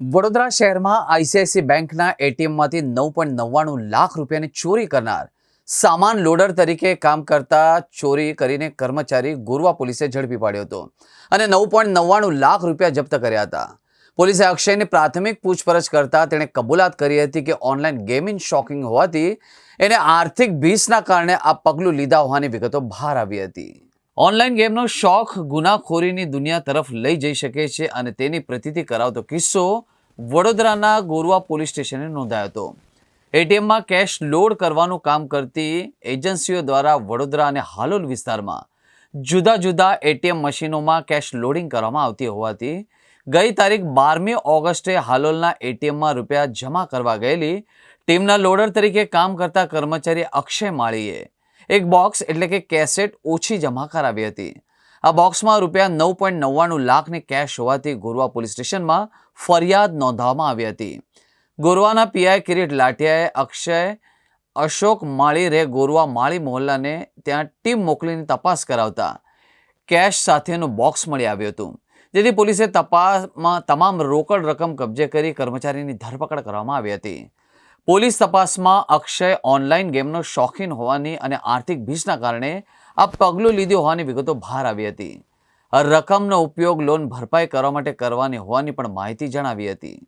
વડોદરા શહેરમાં આઈસીઆઈસી બેંકના એટીએમમાંથી નવ પોઈન્ટ નવ્વાણું લાખ રૂપિયાની ચોરી કરનાર સામાન લોડર તરીકે કામ કરતા ચોરી કરીને કર્મચારી ગોરવા પોલીસે ઝડપી પાડ્યો હતો અને નવ પોઈન્ટ નવ્વાણું લાખ રૂપિયા જપ્ત કર્યા હતા. પોલીસે અક્ષયની પ્રાથમિક પૂછપરછ કરતા તેણે કબૂલાત કરી હતી કે ઓનલાઈન ગેમિંગ શોકિંગ હોવાથી એને આર્થિક ભીસના કારણે આ પગલું લીધા હોવાની વિગતો બહાર આવી હતી. ઓનલાઈન ગેમનો શોખ ગુનાખોરીની દુનિયા તરફ લઈ જઈ શકે છે અને તેની પ્રતિતિ કરાવતો કિસ્સો વડોદરાના ગોરવા પોલીસ સ્ટેશને નોંધાયો હતો. એટીએમમાં કેશ લોડ કરવાનું કામ કરતી એજન્સીઓ દ્વારા વડોદરા અને હાલોલ વિસ્તારમાં જુદા જુદા એટીએમ મશીનોમાં કેશ લોડિંગ કરવામાં આવતી હોવાથી ગઈ તારીખ બારમી ઓગસ્ટે હાલોલના એટીએમમાં રૂપિયા જમા કરવા ગયેલી ટીમના લોડર તરીકે કામ કરતા કર્મચારી અક્ષય માળીએ એક બોક્સ એટલે કે કેસેટ ઓછી જમા કરાવી હતી. આ બોક્સમાં રૂપિયા નવ પોઈન્ટ નવ્વાણું લાખની કેશ હોવાથી ગોરવા પોલીસ સ્ટેશનમાં ફરિયાદ નોંધવામાં આવી હતી. ગોરવાના પીઆઈ કિરીટ લાઠિયાએ અક્ષય, અશોક માળી રે ગોરવા માળી મોહલ્લાને ત્યાં ટીમ મોકલીને તપાસ કરાવતા કેશ સાથેનું બોક્સ મળી આવ્યું હતું. જેથી પોલીસે તપાસમાં તમામ રોકડ રકમ કબજે કરી કર્મચારીની ધરપકડ કરવામાં આવી હતી. પોલીસ તપાસમાં અક્ષય ઓનલાઈન ગેમનો શોખીન હોવાની અને આર્થિક ભીસના કારણે આ પગલું લીધું હોવાની વિગતો બહાર આવી હતી. રકમનો ઉપયોગ લોન ભરપાઈ કરવા માટે કરવાની હોવાની પણ માહિતી જણાવી હતી.